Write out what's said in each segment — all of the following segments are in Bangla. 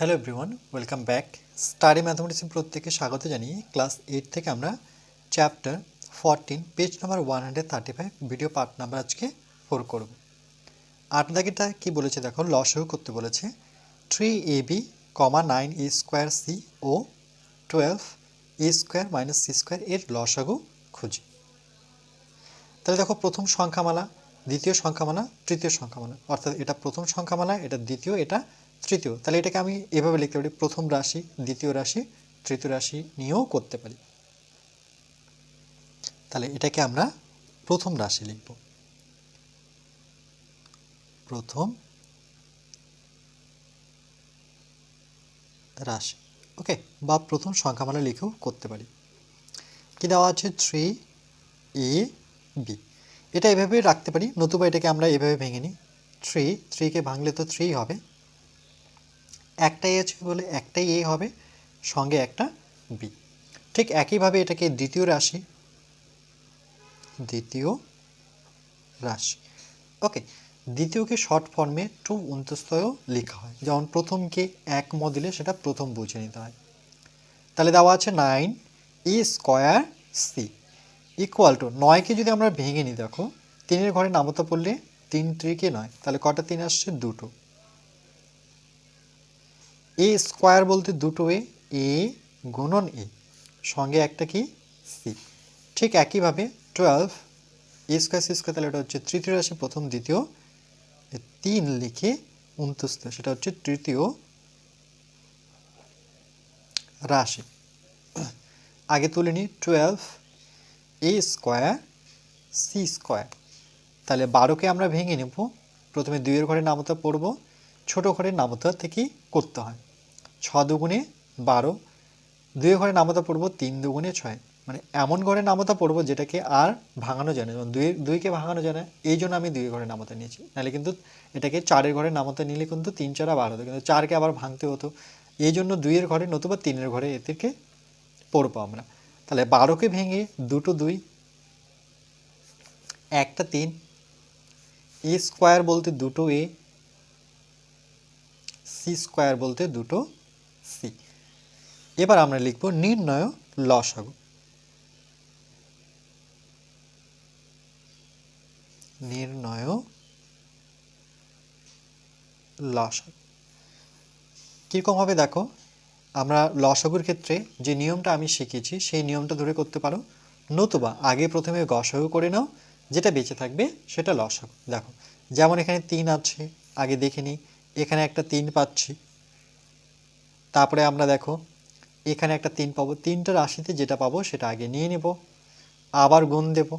Hello everyone welcome back study ম্যাথমেটিক্সের প্রত্যেকে স্বাগত জানিয়ে ক্লাস এইট থেকে আমরা chapter fourteen page number one hundred thirty five video part number আজকে ফোর করব। আট দাগেটা কী বলেছে দেখো লসও করতে বলেছে। Three A B comma nine A square C O twelve A square minus C square এর লসাগু খুঁজি। তাহলে দেখো, প্রথম সংখ্যামালা, দ্বিতীয় সংখ্যামালা, তৃতীয় সংখ্যামালা। অর্থাৎ এটা প্রথম সংখ্যামালা, এটা দ্বিতীয়, এটা তৃতীয়, তাহলে এটাকে আমি এভাবে লিখতে পারি, প্রথম রাশি, দ্বিতীয় রাশি, তৃতীয় রাশি নিয়েও করতে পারি। তাহলে এটাকে আমরা প্রথম রাশি লিখব। প্রথম রাশি, ওকে, বা প্রথম সংখ্যামালা লিখেও করতে পারি। কি দেওয়া আছে? Three A B. এটা এভাবে রাখতে পারি, নতুবা এটাকে আমরা এভাবে ভেঙে নিই। থ্রি, থ্রিকে ভাঙলে তো থ্রি হবে। একটাই আছে বলে একটাই এ হবে, সঙ্গে একটা বি। ঠিক একইভাবে এটাকে দ্বিতীয় রাশি দ্বিতীয় রাশি। ওকে দ্বিতীয়কে শর্ট ফর্মে টু অন্তস্তয় লেখা হয়। যেমন প্রথমকে এক ম দিলে সেটা প্রথম বুঝে নিতে হয়। তাহলে দেওয়া আছে nine E square C equal to নয়কে যদি আমরা ভেঙে নিই দেখো, তিনের ঘরে নামতা পড়লে তিন ত্রিকে নয়। তাহলে কটা তিন আসছে? দুটো। এ স্কোয়ার বলতে দুটো এ এ গুণন এ, সঙ্গে একটা কি? সি। ঠিক একইভাবে twelve A square, C square, তাহলে এটা হচ্ছে তৃতীয় রাশি, প্রথম, দ্বিতীয় তিন লিখে উনতস্ত সেটা হচ্ছে তৃতীয় রাশি। আগে তুলে নিই twelve A square, C square. তাহলে বারোকে আমরা ভেঙে নেব। প্রথমে দুইয়ের ঘরে নামতা পড়ব, ছোট ঘরের নামতা থেকেই করতে হয়। ছ দুগুণে বারো, দুই ঘরে নামতা পড়ব তিন দুগুণে ছয়। মানে এমন ঘরে নামতা পড়ব যেটাকে আর ভাঙানো যায় না। যেমন দুই, দুইকে ভাঙানো যায় না, এই জন্য আমি দুই ঘরে নামতা নিয়েছি। নাহলে কিন্তু এটাকে চারের ঘরে নামতা নিলে কিন্তু তিন চারা বারো হতো। কিন্তু চারকে আবার ভাঙতে হতো। এই জন্য দুইয়ের ঘরে নতুবা তিনের ঘরে এদেরকে পড়ব আমরা। তাহলে বারোকে ভেঙে দুটো দুই, একটা তিন, এ স্কোয়ার বলতে দুটো এ, সি স্কোয়ার বলতে দুটো এবার আমরা লিখব নির্ণয় লসাগু। নির্ণয় লসাগু। কীরকম হবে দেখো, আমরা লসাগুর ক্ষেত্রে যে নিয়মটা আমি শিখেছি, সেই নিয়মটা ধরে করতে পারো। নতুবা আগে প্রথমে গসাগু করে নাও, যেটা বেঁচে থাকবে সেটা লসাগু। দেখো, যেমন এখানে তিন আছে, আগে দেখে নিই। এখানে একটা তিন পাচ্ছি। তারপরে আমরা দেখো এখানে একটা তিন পাবো, তিনটা রাশিতে যেটা পাবো সেটা আগে নিয়ে নেব, আবার গুণ দেব।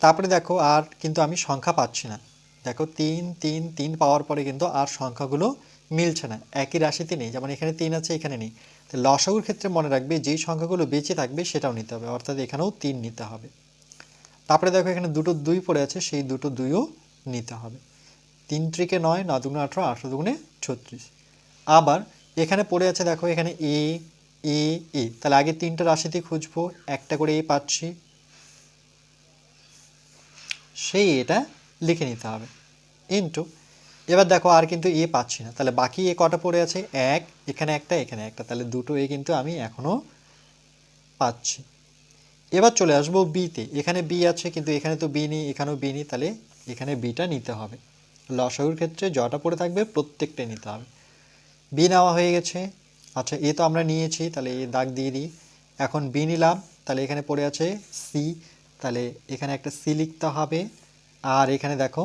তারপরে দেখো আর কিন্তু আমি সংখ্যা পাচ্ছি না। দেখো তিন তিন তিন পাওয়ার পরে কিন্তু আর সংখ্যাগুলো মিলছে না। একই রাশিতে নেই, যেমন এখানে তিন আছে, এখানে নেই। তো লসাগুর ক্ষেত্রে মনে রাখবে যেই সংখ্যাগুলো বেঁচে থাকবে সেটাও নিতে হবে, অর্থাৎ এখানেও তিন নিতে হবে। তারপরে দেখো এখানে দুটো দুই পড়ে আছে, সেই দুটো দুইও নিতে হবে। তিন ত্রিকে নয় ন দুগুণে আঠেরো আঠেরো দুগুণে ছত্রিশ। আবার এখানে পড়ে আছে, দেখো এখানে এ এ এ। তাহলে আগে তিনটা রাশিতে খুঁজবো। একটা করে এ পাচ্ছি। সেই এটা লিখে নিতে হবে। ইন্টু এবার দেখো আর কিন্তু এ পাচ্ছি না। তাহলে বাকি এ কটা পড়ে আছে? এক, এখানে একটা এখানে একটা। তাহলে দুটো এ কিন্তু আমি এখনও পাচ্ছি। এবার চলে আসব বিতে এখানে বি আছে, কিন্তু এখানে তো বি নেই, এখানেও বি নেই। তাহলে এখানে বিটা নিতে হবে। লসাগুর ক্ষেত্রে জটা পড়ে থাকবে, প্রত্যেকটাই নিতে হবে। বি নেওয়া হয়ে গেছে। আচ্ছা এ তো আমরা নিয়েছি, তাহলে এ দাগ দিয়ে দিই। এখন বি নিলাম, তাহলে এখানে পড়ে আছে সি তাহলে এখানে একটা সি লিখতে হবে। আর এখানে দেখো,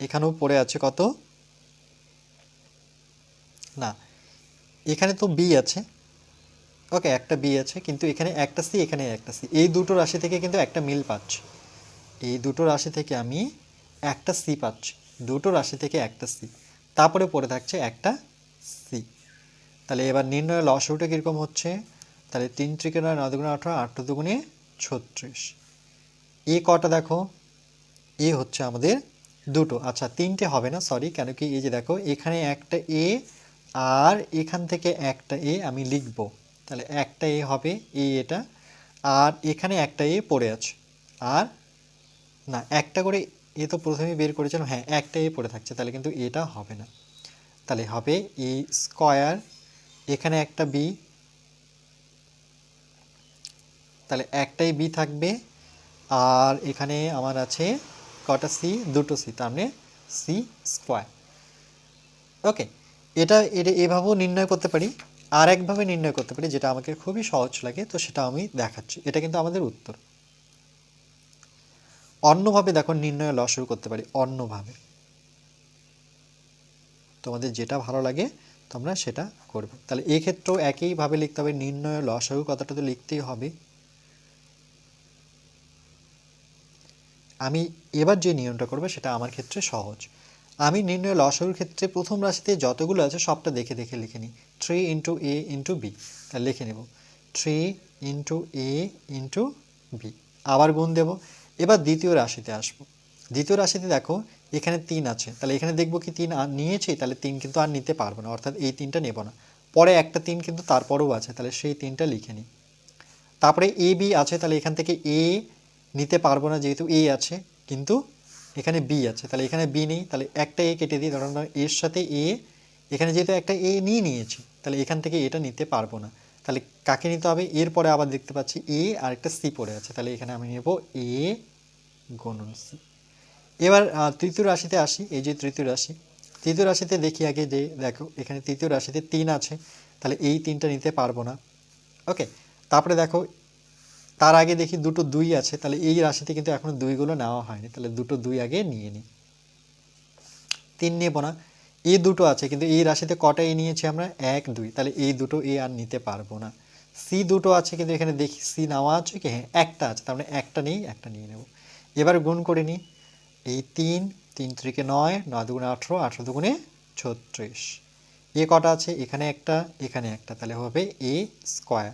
এখানেও পড়ে আছে কত? না, এখানে তো বি আছে। ওকে, একটা বি আছে, কিন্তু এখানে একটা সি এখানে একটা সি এই দুটো রাশি থেকে কিন্তু একটা মিল পাচ্ছি। এই দুটো রাশি থেকে আমি একটা সি পাচ্ছি। দুটো রাশি থেকে একটা সি তারপরে পড়ে থাকছে একটা সি তাহলে এবার নির্ণয় লসটা কীরকম হচ্ছে? তাহলে তিন ত্রিকে নয় নয় দুগুণে আঠারো, আট দুগুণে ছত্রিশ। এ কটা দেখো? এ হচ্ছে আমাদের দুটো। আচ্ছা তিনটে হবে না সরি কেন কি এই যে দেখো, এখানে একটা এ আর এখান থেকে একটা এ আমি লিখব। তাহলে একটা এ হবে এ এটা, আর এখানে একটা এ পড়ে আছে। আর না, একটা করে এ তো প্রথমেই বের করেছিলাম হ্যাঁ একটা এ পড়ে থাকছে, তাহলে কিন্তু এটা হবে না। তাহলে হবে এ স্কোয়ার এখানে একটা বি তাহলে একটাই বি থাকবে, আর এখানে আমার আছে কটা সি দুটো সি তার মানে সি স্কোয়ার ওকে এটা এটা এভাবেও নির্ণয় করতে পারি, আর একভাবে নির্ণয় করতে পারি, যেটা আমাকে খুবই সহজ লাগে, তো সেটা আমি দেখাচ্ছি। এটা কিন্তু আমাদের উত্তর। অন্যভাবে দেখো নির্ণয় লসও করতে পারি, অন্যভাবে। তোমাদের যেটা ভালো লাগে তোমরা সেটা করবে। তাহলে এক্ষেত্রেও একইভাবে লিখতে হবে, নির্ণয় লসাগু কথাটা তো লিখতেই হবে। আমি এবার যে নিয়মটা করব সেটা আমার ক্ষেত্রে সহজ। আমি নির্ণয় লসাগুর ক্ষেত্রে প্রথম রাশিতে যতগুলো আছে সবটা দেখে দেখে লিখে নিই। Three into A into B তাহলে লিখে নেব। Three into A into B আবার গুণ দেব। এবার দ্বিতীয় রাশিতে আসব। দ্বিতীয় রাশিতে দেখো, এখানে তিন আছে। তাহলে এখানে দেখব কি তিন নিয়েছি, তাহলে তিন কিন্তু আর নিতে পারব না, অর্থাৎ এই তিনটা নেব না। পরে একটা তিন কিন্তু তারপরেও আছে, তাহলে সেই তিনটা লিখে নিই। তারপরে এ, বি আছে, তাহলে এখান থেকে এ নিতে পারব না, যেহেতু এ আছে, কিন্তু এখানে বি আছে। তাহলে এখানে বি নেই, তাহলে একটা এ কেটে দিই ধরুন এর সাথে এ, এখানে যেহেতু একটা এ নিয়ে নিয়েছি, তাহলে এখান থেকে এটা নিতে পারব না। তাহলে কাকে নিতে হবে? এরপরে আবার দেখতে পাচ্ছি এ আর একটা সি পড়ে আছে। তাহলে এখানে আমি নেব এ গণন সি। এবার তৃতীয় রাশিতে আসি, এই যে তৃতীয় রাশি। তৃতীয় রাশিতে দেখি আগে যে, দেখো, এখানে তৃতীয় রাশিতে তিন আছে, তাহলে এই তিনটা নিতে পারব না। ওকে, তারপরে দেখো, তার আগে দেখি দুটো দুই আছে, তাহলে এই রাশিতে কিন্তু এখনও দুইগুলো নেওয়া হয়নি, তাহলে দুটো দুই আগে নিয়ে নিই তিন নেব না এই দুটো আছে, কিন্তু এই রাশিতে কটা এ নিয়েছি আমরা? এক, দুই, তাহলে এই দুটো এ আর নিতে পারব না। সি দুটো আছে, কিন্তু এখানে দেখি সি নেওয়া আছে কি? হ্যাঁ একটা আছে, তার মানে একটা নেই একটা নিয়ে নেব। এবার গুণ করে নিই এই তিন তিন ত্রিকে নয় নয় দুগুণে আঠেরো আঠেরো দুগুণে ছত্রিশ। এ কটা আছে? এখানে একটা এখানে একটা, তাহলে হবে এ স্কোয়ার।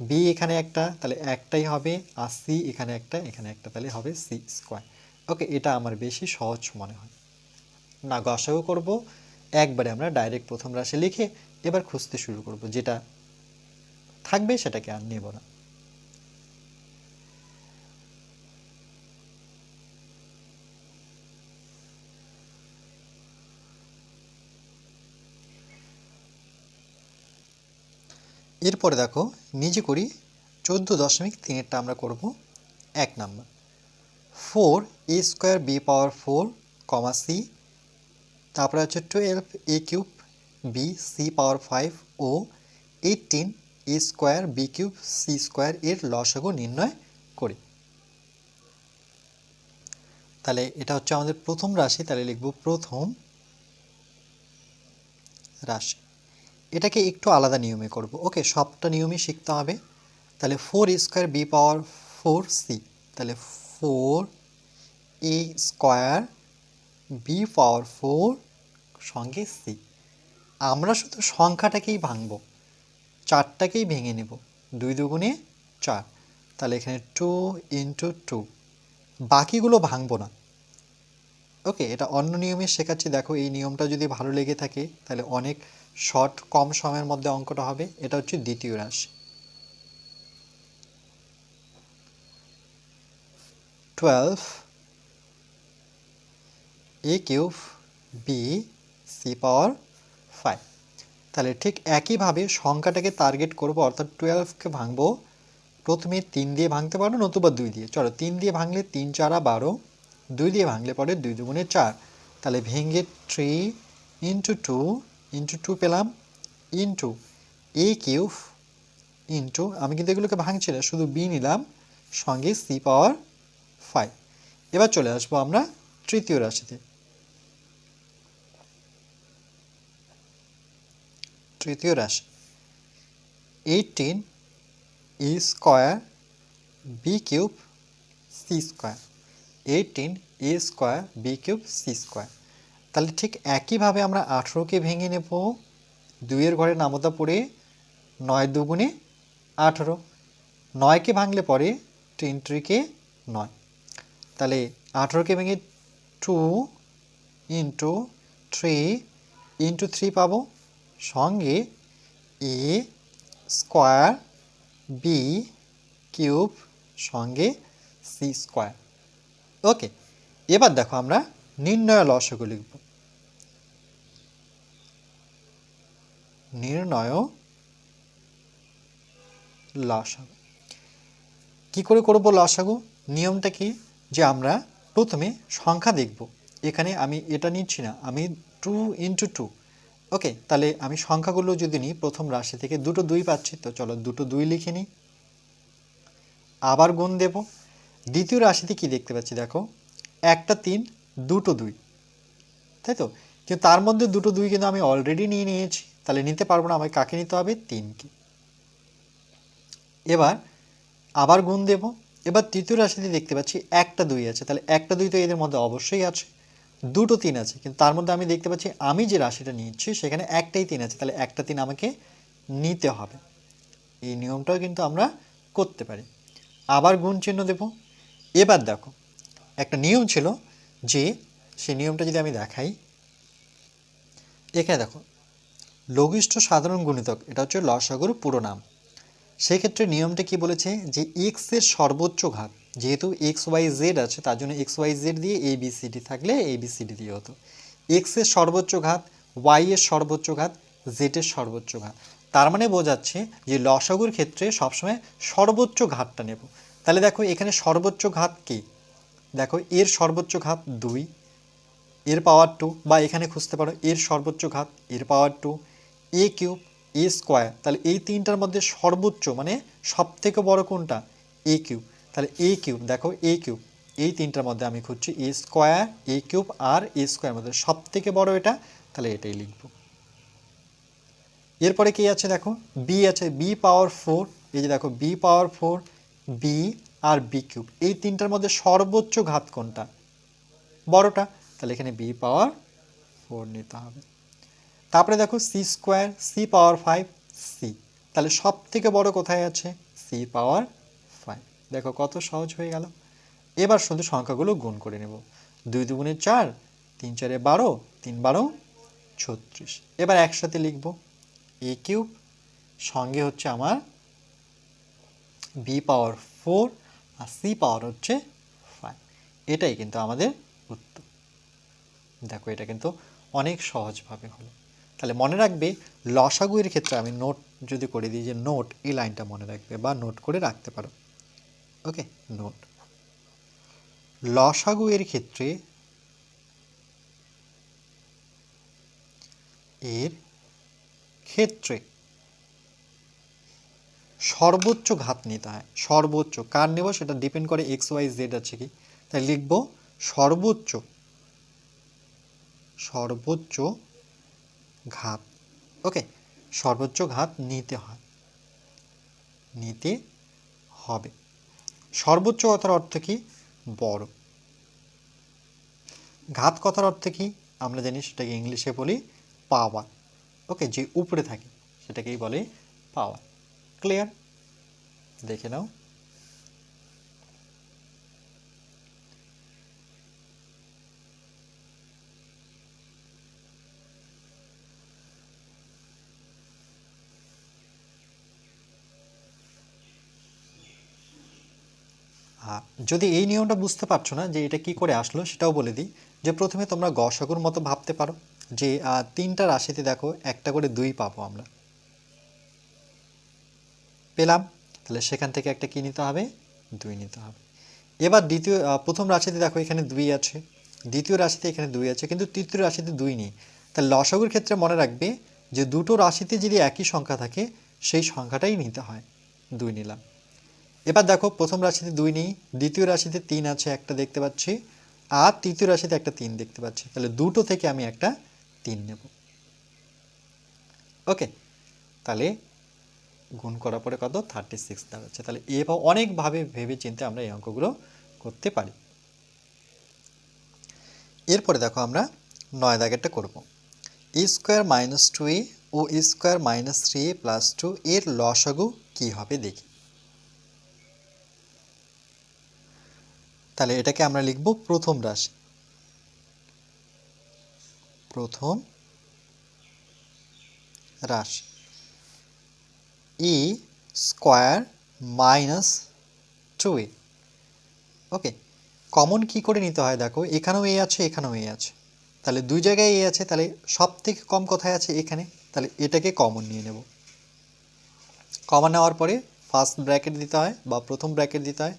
বি এখানে একটা, তাহলে একটাই হবে, আর সি এখানে একটা এখানে একটা, তাহলে হবে সি স্কোয়ার। ওকে, এটা আমার বেশি সহজ মনে হয়। না, গসাগু করব। একবারে আমরা ডাইরেক্ট প্রথম রাশি লিখে এবার খুঁজতে শুরু করব, যেটা থাকবে সেটাকে আর নেব না। এরপরে দেখো, নিজে করি চোদ্দ দশমিক তিনেরটা আমরা করব এক number. Four A square B power four, comma C, তারপরে হচ্ছে twelve A cube B, C power five O eighteen A square B cube C square এর লসাগু নির্ণয় করি। তাহলে এটা হচ্ছে আমাদের প্রথম রাশি, তাহলে লিখব প্রথম রাশি। এটাকে একটু আলাদা নিয়মে করব। ওকে, সবটা নিয়মই শিখতে হবে। তাহলে four square B power four C তাহলে four A square B power four সঙ্গে সি আমরা শুধু সংখ্যাটাকেই ভাঙব, চারটাকেই ভেঙে নেব, দুই দুগুণে চার। তাহলে এখানে টু ইন্টু টু বাকিগুলো ভাঙবো না। ওকে, এটা অন্য নিয়মে শেখাচ্ছি। দেখো, এই নিয়মটা যদি ভালো লেগে থাকে, তাহলে অনেক শর্ট কম সময়ের মধ্যে অঙ্কটা হবে, এটা হচ্ছে দ্বিতীয় রাশি। Twelve A cube B C power five তাহলে ঠিক একইভাবে সংখ্যাটাকে টার্গেট করব, অর্থাৎ টুয়েলভকে ভাঙবো, প্রথমে তিন দিয়ে ভাঙতে পারো, নতুবা দুই দিয়ে। চলো, তিন দিয়ে ভাঙলে তিন, চারা বারো, দুই দিয়ে ভাঙলে পরে দুই দুগুণে চার। তাহলে ভেঙে three into two into two পেলাম ইন্টু এ কিউব ইন্টু আমি কিন্তু এগুলোকে ভাঙছি না, শুধু বি নিলাম, সঙ্গে সি পাওয়ার ফাইভ এবার চলে আসব আমরা তৃতীয় রাশিতে। তৃতীয় রাশি। Eighteen E square B cube C square eighteen A square B cube C square তাহলে ঠিক একইভাবে আমরা আঠেরোকে ভেঙে নেব। দুইয়ের ঘরে নামতা পড়ে নয় দুগুণে আঠেরো। নয়কে ভাঙলে পরে তিন ট্রিকে নয়। তাহলে আঠেরোকে ভেঙে two into three into three পাবো। সঙ্গে এ স্কোয়ার বি কিউব সঙ্গে সি স্কোয়ার। ওকে, এবার দেখো আমরা নির্ণয় লসগু লিখব। নির্ণয় লসাগু। কি করে করব লসাগু? নিয়মটা কি? যে আমরা প্রথমে সংখ্যা দেখব। এখানে আমি এটা নিচ্ছি না, আমি টু ইন্টু টু ওকে তাহলে আমি সংখ্যাগুলো যদি নিই, প্রথম রাশি থেকে দুটো দুই পাচ্ছি, তো চলো দুটো দুই লিখে নিই। আবার গুণ দেব। দ্বিতীয় রাশিতে কি দেখতে পাচ্ছি দেখো? একটা, তিন, দুটো দুই। তাই তো? কিন্তু তার মধ্যে দুটো দুই কিন্তু আমি অলরেডি নিয়ে নিয়েছি। তাহলে নিতে পারব না আমাকে কাকে নিতে হবে? তিনকে। এবার আবার গুণ দেব। এবার তৃতীয় রাশিতে দেখতে পাচ্ছি একটা দুই আছে। তাহলে একটা দুই তো এদের মধ্যে অবশ্যই আছে। দুটো তিন আছে। কিন্তু তার মধ্যে আমি দেখতে পাচ্ছি আমি যে রাশিটা নিচ্ছি, সেখানে একটাই তিন আছে। তাহলে একটা তিন আমাকে নিতে হবে। এই নিয়মটাও কিন্তু আমরা করতে পারি। আবার গুণ চিহ্ন দেব। এবার দেখো, একটা নিয়ম ছিল যে, সেই নিয়মটা যদি আমি দেখাই, এখানে দেখো লঘিষ্ঠ সাধারণ গুণিতক, এটা হচ্ছে লসাগুর পুরো নাম। সেক্ষেত্রে নিয়মটা কি বলেছে? যে এক্সের সর্বোচ্চ ঘাত, যেহেতু এক্স ওয়াই জেড আছে, তার জন্য এক্স ওয়াই জেড দিয়ে এ বি সি ডি থাকলে এ বি সি ডি দিয়ে হতো। এক্সের সর্বোচ্চ ঘাত ওয়াই এর সর্বোচ্চ ঘাত জেড এর সর্বোচ্চ ঘাত। তার মানে বোঝাচ্ছে যে লসাগুর ক্ষেত্রে সবসময় সর্বোচ্চ ঘাতটা নেব। তাহলে দেখো, এখানে সর্বোচ্চ ঘাত কি? দেখো, এর সর্বোচ্চ ঘাত দুই, এর পাওয়ার টু বা এখানে খুঁজতে পারো, এর সর্বোচ্চ ঘাত, এর power two A cube A square তাহলে এই তিনটার মধ্যে সর্বোচ্চ মানে সব থেকে বড় কোনটা? এ কিউব তাহলে এ কিউব দেখো এ কিউব এই তিনটার মধ্যে আমি খুঁজছি এ স্কোয়ার এ কিউব আর এ স্কোয়ার মধ্যে। সব থেকে বড় এটা, তাহলে এটাই লিখব। এরপরে কি আছে দেখো? বি আছে বি পাওয়ার ফোর এই যে দেখো বি পাওয়ার ফোর বি আর বি কিউব এই তিনটার মধ্যে সর্বোচ্চ ঘাত কোনটা? বড়টা, তাহলে এখানে বি পাওয়ার ফোর নিতে হবে। তারপরে দেখো C square C power five C তাহলে সব থেকে বড় কোথায় আছে? সি পাওয়ার ফাইভ দেখো কত সহজ হয়ে গেল। এবার শুধু সংখ্যাগুলো গুণ করে নেব। দুই দুগুণে চার, তিন চারে বারো, তিন বারো, ছত্রিশ। এবার একসাথে লিখব। এ কিউব সঙ্গে হচ্ছে আমার বি পাওয়ার ফোর আর সি পাওয়ার হচ্ছে ফাইভ এটাই কিন্তু আমাদের উত্তর। দেখো এটা কিন্তু অনেক সহজভাবে হলো। তাহলে মনে রাখবে লসাগু এর ক্ষেত্রে আমি নোট যদি করে দিই যে নোট এই লাইনটা মনে রাখবে বা নোট করে রাখতে পারো। ওকে নোট লসাগু এর ক্ষেত্রে এর ক্ষেত্রে সর্বোচ্চ ঘাত নিতে হয়। সর্বোচ্চ কার নেব সেটা ডিপেন্ড করে এক্স ওয়াই জেড আছে কি? তাই লিখব সর্বোচ্চ সর্বোচ্চ ঘাত। ওকে সর্বোচ্চ ঘাত নিতে হয়। নিতে হবে। সর্বোচ্চ কথার অর্থ কি? বড়। ঘাত কথার অর্থ কি? আমরা জানি সেটাকে ইংলিশে বলি পাওয়ার ওকে যে উপরে থাকে, সেটাকেই বলে পাওয়ার ক্লিয়ার দেখে নাও আর যদি এই নিয়মটা বুঝতে পারছ না যে এটা কি করে আসলো, সেটাও বলে দিই যে প্রথমে তোমরা গসাগুর মতো ভাবতে পারো যে তিনটা রাশিতে দেখো একটা করে দুই পাবো আমরা। পেলাম, তাহলে সেখান থেকে একটা কি নিতে হবে? দুই নিতে হবে। এবার দ্বিতীয় প্রথম রাশিতে দেখো এখানে দুই আছে, দ্বিতীয় রাশিতে এখানে দুই আছে, কিন্তু তৃতীয় রাশিতে দুই নেই। তাহলে লসাগুর ক্ষেত্রে মনে রাখবে যে দুটো রাশিতে যদি একই সংখ্যা থাকে, সেই সংখ্যাটাই নিতে হয়। দুই নিলাম। এবার দেখো, প্রথম রাশিতে দুই নেই, দ্বিতীয় রাশিতে তিন আছে, একটা দেখতে পাচ্ছি, আর তৃতীয় রাশিতে একটা তিন দেখতে পাচ্ছি। তাহলে দুটো থেকে আমি একটা তিন নেব। ওকে, তাহলে গুণ করার পরে কত? থার্টি সিক্স দাঁড়াচ্ছে। তাহলে এভাবে অনেকভাবে ভেবে চিন্তে আমরা এই অঙ্কগুলো করতে পারি। এরপরে দেখো আমরা নয় দাগেরটা করব। A square minus two A O A square minus three A plus two এর লসাগু কী হবে দেখি। তাহলে এটাকে আমরা লিখব প্রথম রাশি। প্রথম রাশি। E square minus two A okay common কি করে নিতে হয় দেখো, এখানেও এ আছে, এখানেও এ আছে। তাহলে দুই জায়গায় এ আছে, তাহলে সব থেকে কম কোথায় আছে? এখানে। তাহলে এটাকে কমন নিয়ে নেব। কমন নেওয়ার পরে ফার্স্ট ব্র্যাকেট দিতে হয় বা প্রথম ব্র্যাকেট দিতে হয়।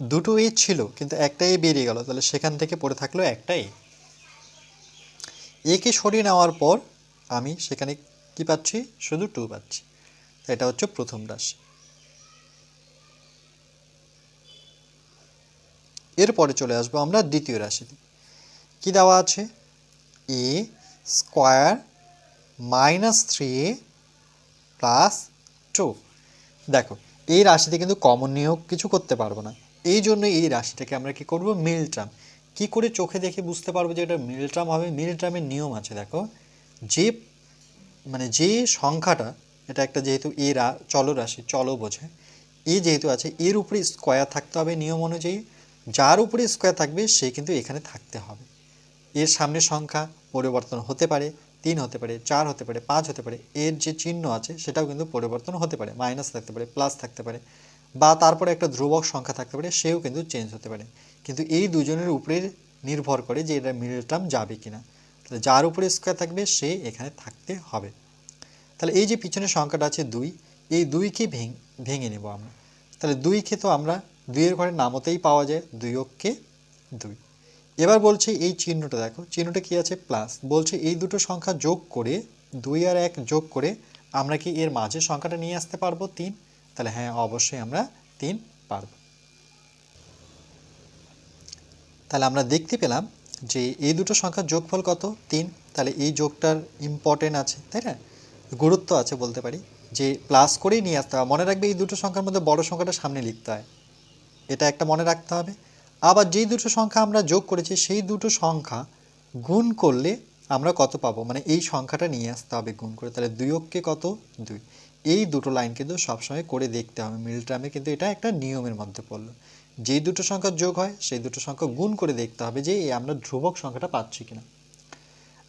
দুটো এ ছিল, কিন্তু একটা এ বেরিয়ে গেল। তাহলে সেখান থেকে পড়ে থাকল একটা এ একে সরিয়ে নেওয়ার পর আমি সেখানে কি পাচ্ছি? শুধু টু পাচ্ছি। এটা হচ্ছে প্রথম রাশি। এরপরে চলে আসব আমরা দ্বিতীয় রাশিতে। কি দেওয়া আছে? A square minus three A plus two দেখো, এই রাশিতে কিন্তু কমন নিয়োগ কিছু করতে পারব না। এই জন্য এই রাশিটাকে আমরা কি করব? মিল টার্ম কি করে চোখে দেখে বুঝতে পারব যে এটা মিল টার্ম হবে? মিল টার্মের নিয়ম আছে, দেখো। যে মানে যে সংখ্যাটা, এটা একটা যেহেতু এ রা চলরাশি চলো বোঝায় এ যেহেতু আছে, এর উপরে স্কোয়ার থাকতে হবে নিয়ম অনুযায়ী। যার উপরে স্কোয়ার থাকবে, সে কিন্তু এখানে থাকতে হবে। এর সামনের সংখ্যা পরিবর্তন হতে পারে, তিন হতে পারে, চার হতে পারে, পাঁচ হতে পারে। এর যে চিহ্ন আছে, সেটাও কিন্তু পরিবর্তন হতে পারে। মাইনাস থাকতে পারে, প্লাস থাকতে পারে। বা তারপরে একটা ধ্রুবক সংখ্যা থাকতে পারে, সেও কিন্তু চেঞ্জ হতে পারে। কিন্তু এই দুজনের উপরে নির্ভর করে যে এটা মিডল টার্ম যাবে কিনা। তাহলে যার উপরে স্কোয়ার থাকবে, সে এখানে থাকতে হবে। তাহলে এই যে পিছনের সংখ্যাটা আছে দুই, এই দুইকে ভেঙ, ভেঙে নেব আমরা। তাহলে দুইকে তো আমরা দুইয়ের ঘরে নামতেই পাওয়া যায়, দুই অক্ষে দুই। এবার বলছে এই চিহ্নটা দেখো, চিহ্নটা কি আছে? প্লাস বলছে এই দুটো সংখ্যা যোগ করে, দুই আর এক যোগ করে আমরা কি এর মাঝে সংখ্যাটা নিয়ে আসতে পারব? তিন। তাহলে হ্যাঁ অবশ্যই আমরা তিন পারব। তাহলে আমরা দেখতে পেলাম যে এই দুটো সংখ্যার যোগফল কত? তিন। তাহলে এই যোগটার ইম্পর্টেন্ট আছে, তাই না? গুরুত্ব আছে বলতে পারি। যে প্লাস করেই নিয়ে আসতে হবে। মনে রাখবে এই দুটো সংখ্যার মধ্যে বড় সংখ্যাটা সামনে লিখতে হয়। এটা একটা মনে রাখতে হবে। আবার যেই দুটো সংখ্যা আমরা যোগ করেছি, সেই দুটো সংখ্যা গুণ করলে আমরা কত পাবো? মানে এই সংখ্যাটা নিয়ে আসতে হবে গুণ করে। তাহলে দুই অক্ষে কত? দুই। এই দুটো লাইন কিন্তু সবসময় করে দেখতে হবে। মিল টার্মে কিন্তু এটা একটা নিয়মের মধ্যে পড়ল। যেই দুটো সংখ্যা যোগ হয়, সেই দুটো সংখ্যা গুণ করে দেখতে হবে যে এই আমরা ধ্রুবক সংখ্যাটা পাচ্ছি কিনা।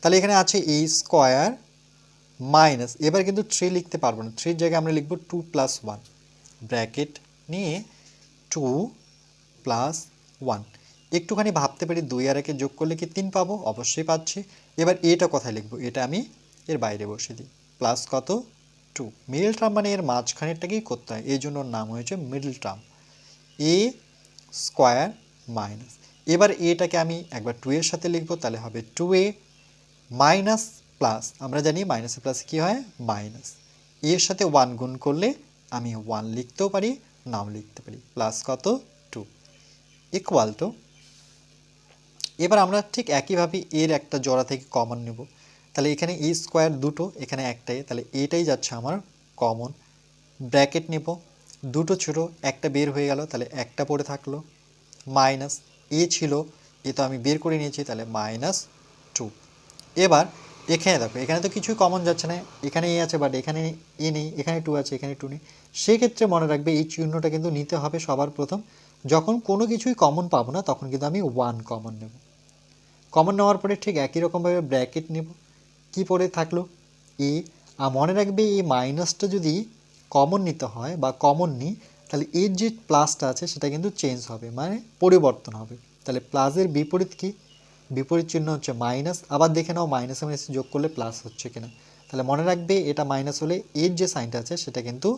তাহলে এখানে আছে এই স্কোয়ার মাইনাস এবার কিন্তু থ্রি লিখতে পারব না। থ্রির জায়গায় আমরা লিখব টু প্লাস ওয়ান ব্র্যাকেট নিয়ে টু প্লাস ওয়ান একটুখানি ভাবতে পারি, দুই আর একে যোগ করলে কি তিন পাবো? অবশ্যই পাচ্ছি। এবার এটা কোথায় লিখব? এটা আমি এর বাইরে বসে দিই। প্লাস কত? টু। মিডল টার্ম মানে এর মাঝখানেরটাকেই করতে হয়। এই জন্য নাম হয়েছে middle term A square minus. এবার এটাকে আমি একবার টু এর সাথে লিখব, তাহলে হবে টু এ মাইনাস প্লাস। আমরা জানি মাইনাসে প্লাস কী হয়? মাইনাস। এর সাথে ওয়ান গুণ করলে আমি ওয়ান লিখতেও পারি, নাও লিখতে পারি। প্লাস কত? টু। Equal to. এবার আমরা ঠিক একইভাবে এর একটা জোড়া থেকে কমন নেব। তাহলে এখানে এ স্কোয়ার দুটো, এখানে একটাই, তাহলে এটাই যাচ্ছে আমার কমন ব্র্যাকেট নেব, দুটো ছোটো, একটা বের হয়ে গেল, তাহলে একটা পড়ে থাকল মাইনাস এ ছিল, এ তো আমি বের করে নিয়েছি, তাহলে মাইনাস টু এবার এখানে দেখো, এখানে তো কিছুই কমন যাচ্ছে না, এখানে এ আছে বাট এখানে এ নেই, এখানে টু আছে, এখানে টু নেই। সেক্ষেত্রে মনে রাখবে এই চিহ্নটা কিন্তু নিতে হবে সবার প্রথম। যখন কোনো কিছুই কমন পাবো না, তখন কিন্তু আমি ওয়ান কমন নেব। কমন নেওয়ার পরে ঠিক একই রকমভাবে ব্র্যাকেট নেব। কি পড়ে থাকল? এ, আর মনে রাখবে এই মাইনাসটা যদি কমন নিতে হয় বা কমন নিই তাহলে এর যে প্লাসটা আছে সেটা কিন্তু চেঞ্জ হবে মানে পরিবর্তন হবে। তাহলে প্লাসের বিপরীত কি? বিপরীত চিহ্ন হচ্ছে মাইনাস আবার দেখে নাও মাইনাসে মাইনাসে যোগ করলে প্লাস হচ্ছে কিনা। তাহলে মনে রাখবে এটা মাইনাস হলে এর যে সাইনটা আছে সেটা কিন্তু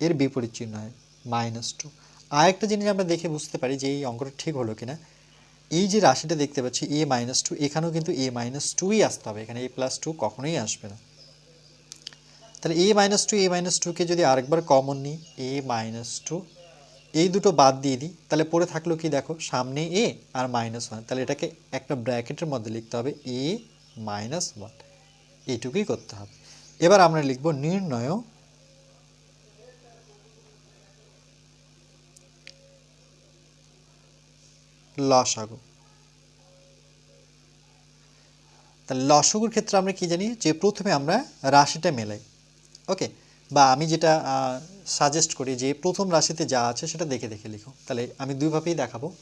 এর বিপরীত চিহ্ন হয় মাইনাস টু আর একটা জিনিস আমরা দেখে বুঝতে পারি যে এই অঙ্কটা ঠিক হলো কিনা। এই যে রাশিটা দেখতে পাচ্ছি এ মাইনাস টু এখানেও কিন্তু এ মাইনাস টুই আসতে হবে। এখানে এ প্লাস টু কখনোই আসবে না। তাহলে A minus two A minus টুকে যদি আরেকবার কমন নিই এ মাইনাস টু এই দুটো বাদ দিয়ে দিই, তাহলে পড়ে থাকল কি দেখো, সামনে এ আর মাইনাস ওয়ান তাহলে এটাকে একটা ব্র্যাকেটের মধ্যে লিখতে হবে এ মাইনাস ওয়ান এইটুকুই করতে হবে। এবার আমরা লিখব নির্ণয় লসাগু তাহলে লসগুর ক্ষেত্রে আমরা কি জানি? যে প্রথমে আমরা রাশিটা মেলাই। ওকে? বা আমি যেটা সাজেস্ট করি যে প্রথম রাশিতে যা আছে সেটা দেখে দেখে লিখো। তাহলে আমি দুইভাবেই দেখাবো।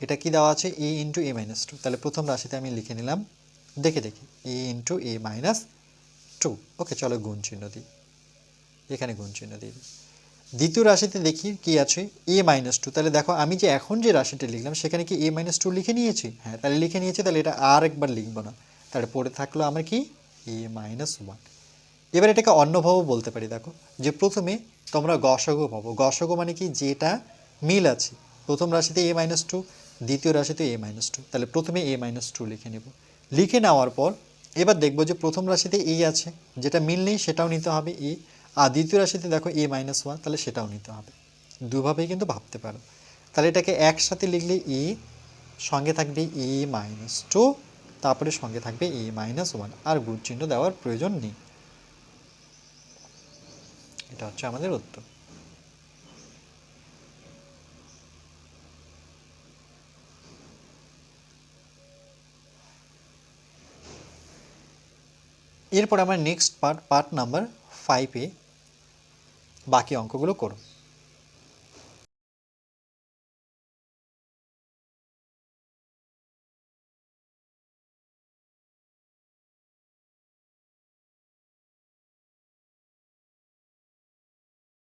এটা কি দেওয়া আছে? A into A minus two তাহলে প্রথম রাশিতে আমি লিখে নিলাম, দেখে দেখে। A into A minus two okay, চলো গুণ চিহ্ন দিই। এখানে গুণ চিহ্ন দিয়ে দিই। দ্বিতীয় রাশিতে দেখি কি আছে? এ মাইনাস টু তাহলে দেখো, আমি যে এখন যে রাশিটা লিখলাম, সেখানে কি এ মাইনাস টু লিখে নিয়েছি? হ্যাঁ তাহলে লিখে নিয়েছি, তাহলে এটা আর একবার লিখব না। তাহলে পড়ে থাকল আমার কি? এ মাইনাস ওয়ান এবার এটাকে অন্যভাবেও বলতে পারি, দেখো। যে প্রথমে তোমরা গসগো পাবো। গসগো মানে কি? যেটা মিল আছে। প্রথম রাশিতে এ মাইনাস টু দ্বিতীয় রাশিতে এ মাইনাস টু তাহলে প্রথমে এ মাইনাস টু লিখে নেব। লিখে নেওয়ার পর এবার দেখব যে প্রথম রাশিতে এ আছে। যেটা মিল নেই, সেটাও নিতে হবে। এ আর দ্বিতীয় রাশিতে দেখো এ মাইনাস ওয়ান তাহলে সেটাও নিতে হবে। দুভাবেই কিন্তু ভাবতে পারো। তাহলে এটাকে একসাথে লিখলে এ সঙ্গে থাকবে এ মাইনাস টু তারপরে সঙ্গে থাকবে এ মাইনাস ওয়ান আর গুণ চিহ্ন দেওয়ার প্রয়োজন নেই। এটা হচ্ছে আমাদের উত্তর। এরপর আমরা নেক্সট পার্ট পার্ট নাম্বার ফাইভে বাকি অঙ্কগুলো করব